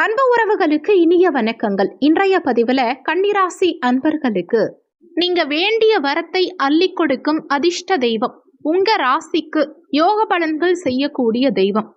அன்பு உறவுகளுக்கு இனிய வணக்கங்கள். இன்றைய பதிவுல கன்னிராசி அன்பர்களுக்கு நீங்க வேண்டிய வரத்தை அள்ளி கொடுக்கும் அதிர்ஷ்ட தெய்வம். உங்க ராசிக்கு யோக பலன்கள் செய்யக்கூடிய தெய்வம்.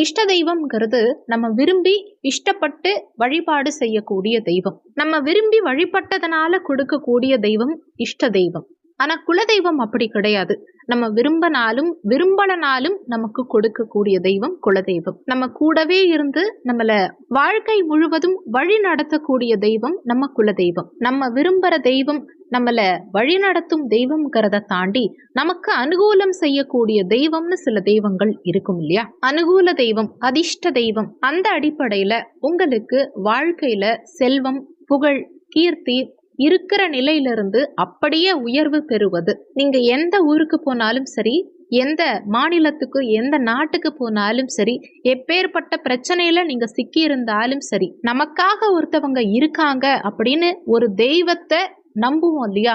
இஷ்ட தெய்வம்ங்கிறது நம்ம விரும்பி இஷ்டப்பட்டு வழிபாடு செய்யக்கூடிய தெய்வம். நம்ம விரும்பி வழிபட்டதனால கொடுக்கக்கூடிய தெய்வம் இஷ்ட தெய்வம். ஆனா குலதெய்வம் அப்படி கிடையாது. நம்ம விரும்பினாலும் விரும்பலனாலும் நமக்கு கொடுக்கக்கூடிய தெய்வம் குலதெய்வம். நம்ம கூடவே இருந்து நம்மள வாழ்க்கை முழுவதும் வழி நடத்தக்கூடிய தெய்வம் நம்ம குலதெய்வம். நம்ம விரும்புற தெய்வம் நம்மள வழிநடத்தும் தெய்வம்ங்கிறத தாண்டி நமக்கு அனுகூலம் செய்யக்கூடிய தெய்வம்னு சில தெய்வங்கள் இருக்கும் இல்லையா? அனுகூல தெய்வம் அதிர்ஷ்ட தெய்வம் அந்த அடிப்படையில உங்களுக்கு வாழ்க்கையில செல்வம் புகழ் கீர்த்தி இருக்கிற நிலையிலிருந்து அப்படியே உயர்வு பெறுவது. நீங்க எந்த ஊருக்கு போனாலும் சரி எந்த மாநிலத்துக்கு எந்த நாட்டுக்கு போனாலும் சரி எப்பேற்பட்ட பிரச்சனையில நீங்க சிக்கி இருந்தாலும் சரி நமக்காக ஒருத்தவங்க இருக்காங்க அப்படின்னு ஒரு தெய்வத்தை நம்புவோம் இல்லையா?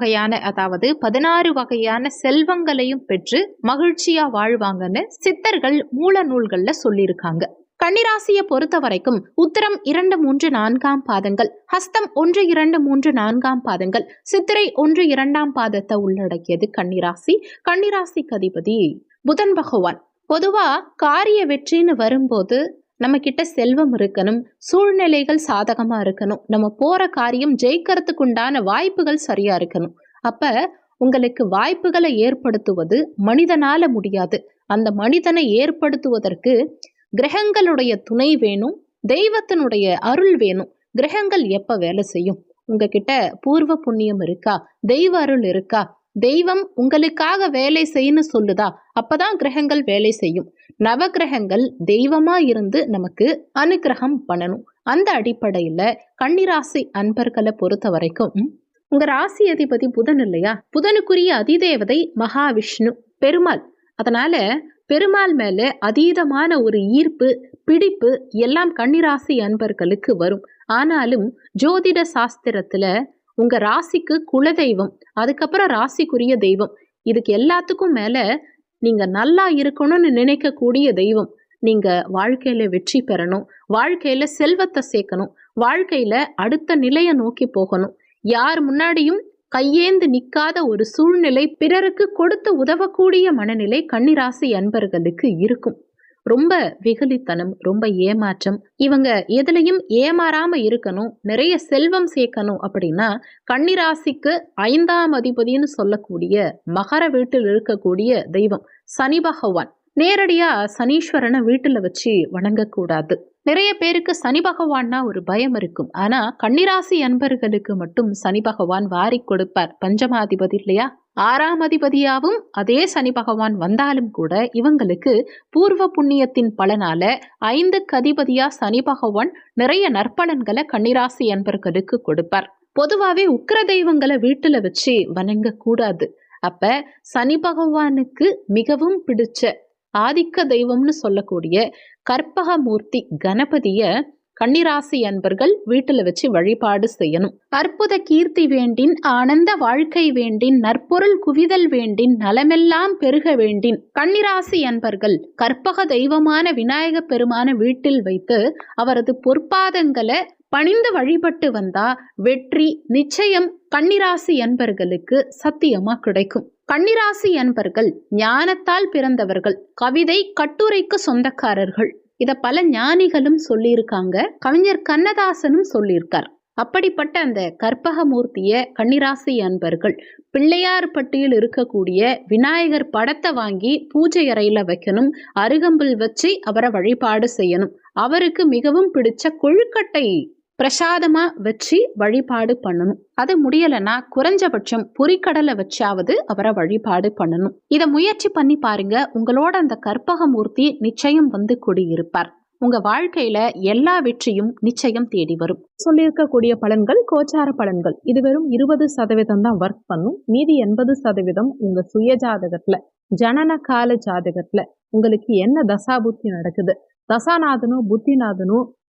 வகையான அதாவது பதினாறு வகையான செல்வங்களையும் பெற்று மகிழ்ச்சியா வாழ்வாங்கன்னு சித்தர்கள் மூல நூல்கள்ல சொல்லியிருக்காங்க. கன்னிராசியை பொறுத்த வரைக்கும் உத்தரம் இரண்டு மூன்று நான்காம் பாதங்கள் ஹஸ்தம் ஒன்று இரண்டு மூன்று நான்காம் பாதங்கள் சித்திரை ஒன்று இரண்டாம் பாதத்தை உள்ளடக்கியது கன்னிராசி. கன்னிராசிக்கு அதிபதி புதன் பகவான். பொதுவா காரிய வெற்றின்னு வரும்போது நம்ம கிட்ட செல்வம் இருக்கணும் சூழ்நிலைகள் சாதகமாக இருக்கணும். நம்ம போகிற காரியம் ஜெயிக்கிறதுக்கு உண்டான வாய்ப்புகள் சரியாக இருக்கணும். அப்போ உங்களுக்கு வாய்ப்புகளை ஏற்படுத்துவது மனிதனால் முடியாது. அந்த மனிதனை ஏற்படுத்துவதற்கு கிரகங்களுடைய துணை வேணும் தெய்வத்தினுடைய அருள் வேணும். கிரகங்கள் எப்போ வேலை செய்யும்? உங்ககிட்ட பூர்வ புண்ணியம் இருக்கா? தெய்வ அருள் இருக்கா? தெய்வம் உங்களுக்காக வேலை செய்யுன்னு சொல்லுதா? அப்பதான் கிரகங்கள் வேலை செய்யும். நவகிரகங்கள் தெய்வமா இருந்து நமக்கு அனுகிரகம் பண்ணணும். அந்த அடிப்படையில கன்னிராசி அன்பர்களை பொறுத்த வரைக்கும் உங்க ராசி அதிபதி புதன் இல்லையா? புதனுக்குரிய அதிதேவதை மகாவிஷ்ணு பெருமாள். அதனால பெருமாள் மேல அதீதமான ஒரு ஈர்ப்பு பிடிப்பு எல்லாம் கன்னிராசி அன்பர்களுக்கு வரும். ஆனாலும் ஜோதிட சாஸ்திரத்துல உங்க ராசிக்கு குலதெய்வம். அதுக்கப்புறம் ராசிக்குரிய தெய்வம். இதுக்கு எல்லாத்துக்கும் மேல நீங்க நல்லா இருக்கணும்னு நினைக்கக்கூடிய தெய்வம். நீங்க வாழ்க்கையில வெற்றி பெறணும். வாழ்க்கையில செல்வத்தை சேர்க்கணும். வாழ்க்கையில அடுத்த நிலையை நோக்கி போகணும். யார் முன்னாடியும் கையேந்து நிற்காத ஒரு சூழ்நிலை பிறருக்கு கொடுத்து உதவக்கூடிய மனநிலை கன்னிராசி அன்பர்களுக்கு இருக்கும். ரொம்ப வெகுளித்தனம் ரொம்ப ஏமாற்றம். இவங்க எதுலையும் ஏமாறாம இருக்கணும் நிறைய செல்வம் சேர்க்கணும் அப்படின்னா கன்னிராசிக்கு ஐந்தாம் அதிபதினு சொல்லக்கூடிய மகர வீட்டில் இருக்கக்கூடிய தெய்வம் சனி பகவான். நேரடியாக சனீஸ்வரனை வீட்டில் வச்சு வணங்கக்கூடாது. நிறைய பேருக்கு சனி பகவான்னா ஒரு பயம் இருக்கும். ஆனா கன்னிராசி அன்பர்களுக்கு மட்டும் சனி பகவான் வாரி கொடுப்பார். பஞ்சமாதிபதி இல்லையா? ஆறாம் அதிபதியாவும் அதே சனி பகவான் வந்தாலும் கூட இவங்களுக்கு பூர்வ புண்ணியத்தின் பலனால ஐந்து கதிபதியா சனி பகவான் நிறைய நற்பலன்களை கன்னிராசி அன்பர்களுக்கு கொடுப்பார். பொதுவாகவே உக்கிர தெய்வங்களை வீட்டில் வச்சு வணங்க கூடாது அப்ப சனி பகவானுக்கு மிகவும் பிடிச்ச ஆதிக்க தெய்வம்னு சொல்லக்கூடிய கற்பகமூர்த்தி கணபதிய கன்னிராசி அன்பர்கள் வீட்டுல வச்சு வழிபாடு செய்யணும். அற்புத கீர்த்தி வேண்டின் ஆனந்த வாழ்க்கை வேண்டின் நற்பொருள் குவிதல் வேண்டின் நலமெல்லாம் பெருக வேண்டின் கன்னிராசி அன்பர்கள் கற்பக தெய்வமான விநாயக பெருமான வீட்டில் வைத்து அவரது பொற்பாதங்களை பணிந்து வழிபட்டு வந்தா வெற்றி நிச்சயம் கன்னிராசி அன்பர்களுக்கு சத்தியமா கிடைக்கும். கன்னிராசி அன்பர்கள் ஞானத்தால் பிறந்தவர்கள் கவிதை கட்டுரைக்கு சொந்தக்காரர்கள். இத பல ஞானிகளும் சொல்லியிருக்காங்க. கவிஞர் கண்ணதாசனும் சொல்லியிருக்கார். அப்படிப்பட்ட அந்த கற்பகமூர்த்திய கன்னிராசி அன்பர்கள் பிள்ளையார் பட்டியில் இருக்கக்கூடிய விநாயகர் படத்தை வாங்கி பூஜை அறையில வைக்கணும் அருகம்புல் வச்சு அவரை வழிபாடு செய்யணும். அவருக்கு மிகவும் பிடிச்ச கொழுக்கட்டை பிரசாதமாக வச்சு வழிபாடு பண்ணணும். அது முடியலைன்னா குறைஞ்சபட்சம் பொரிக்கடலை வச்சாவது அவரை வழிபாடு பண்ணணும். இதை முயற்சி பண்ணி பாருங்க உங்களோட அந்த கற்பகமூர்த்தி நிச்சயம் வந்து குடியிருப்பார். உங்க வாழ்க்கையில எல்லா வெற்றியும் நிச்சயம் தேடி வரும். சொல்லியிருக்கக்கூடிய பலன்கள் கோச்சார பலன்கள். இது வெறும் இருபது சதவீதம் தான் ஒர்க் பண்ணும். மீதி எண்பது சதவீதம் உங்க சுய ஜாதகத்துல ஜனன கால ஜாதகத்துல. உங்களுக்கு என்ன தசாபுத்தி நடக்குது? தசாநாதனோ புத்திநாதனோ